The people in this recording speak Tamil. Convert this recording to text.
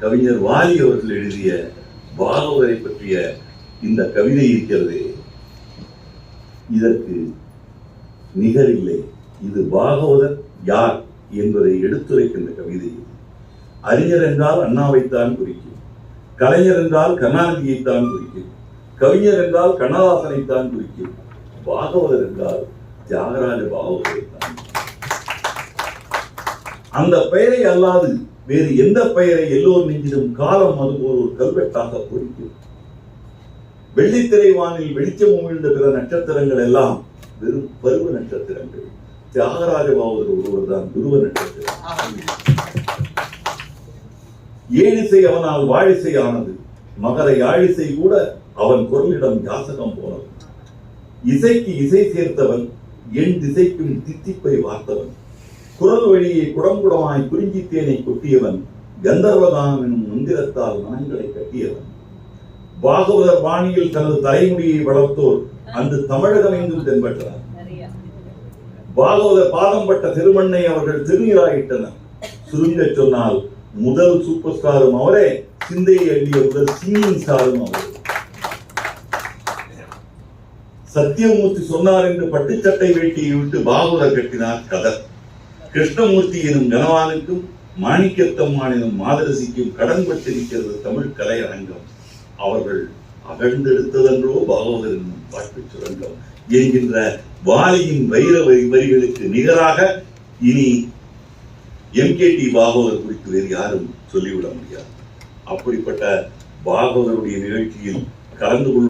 கவிஞர் வாலி அவர்கள் எழுதிய பாகவதரை பற்றிய இந்த கவிதை இருக்கிறது. இதற்கு நிகரில்லை இது பாகவதர் யார் என்பதை எடுத்துரைக்கின்ற கவிதை அறிஞர் என்றால் அண்ணாவைத்தான் குறிக்கும். கலைஞர் என்றால் கருணாநிதியைத்தான் குறிக்கும். கவிஞர் என்றால் கண்ணதாசனைத்தான் குறிக்கும். பாகவதர் என்றால் தியாகராஜ பாகவதரைத்தான் அந்த பெயரை அல்லாது வேறு எந்த பெயரை எல்லோர் நெஞ்சிலும் காலம் அதுபோல் ஒரு கல்வெட்டாக பொறிக்கும். வெள்ளித்திரை வானில் வெளிச்சம் உமிழ்ந்த பிற நட்சத்திரங்கள் எல்லாம் வெறும் பருவ நட்சத்திரங்கள். தியாகராஜ பாவதர் ஒருவர் தான் துருவ நட்சத்திரம். ஏழிசை அவனால் வாழிசை ஆனது? மகர யாழிசை கூட அவன் குரலிடம் யாசகம் போனது. இசைக்கு இசை சேர்த்தவன் என் திசைக்கும் தித்திப்பை வார்த்தவன். குரல் வழியை குடங்குடமாய் குறிஞ்சி தேனை கொட்டியவன் கந்தர்வகானம் என்னும் மந்திரத்தால் மனங்களை கட்டியவன். பாகவதர் பாணியில் தனது தலைமுடியை வளர்த்தோர் அந்த தமிழகம் எங்கும் தென்பட்டனர். பாகவதர் பாதம் பட்ட திருமண்ணை அவர்கள் திருநீராயிட்டனர். சுருங்கச் சொன்னால் முதல் சூப்பர் ஸ்டாரும் அவரே சிந்தையை அள்ளிய முதல் சிங்கிங் ஸ்டாரும் அவரே. சத்தியமூர்த்தி சொன்னார் என்று பட்டுச்சட்டை வேட்டியை விட்டு பாகவதர் கட்டினார் கதர். கிருஷ்ணமூர்த்தி எனும் கனவானுக்கும் மாணிக்கத்தம்மான் மாதரசிக்கும் கடன்பட்டிருக்கிறது தமிழ் கலையரங்கம் அவர்கள் அகழ்ந்தெடுத்ததென்றோ பாகவதர் என்னும் பாட்டு சுரங்கம் என்கின்ற வாலியின் வைர வரி வரிகளுக்கு நிகராக இனி எம் கே டி பாகவதர் குறித்து வேறு யாரும் சொல்லிவிட முடியாது. அப்படிப்பட்ட பாகவதருடைய நிகழ்ச்சியில் கலந்து கொள்ள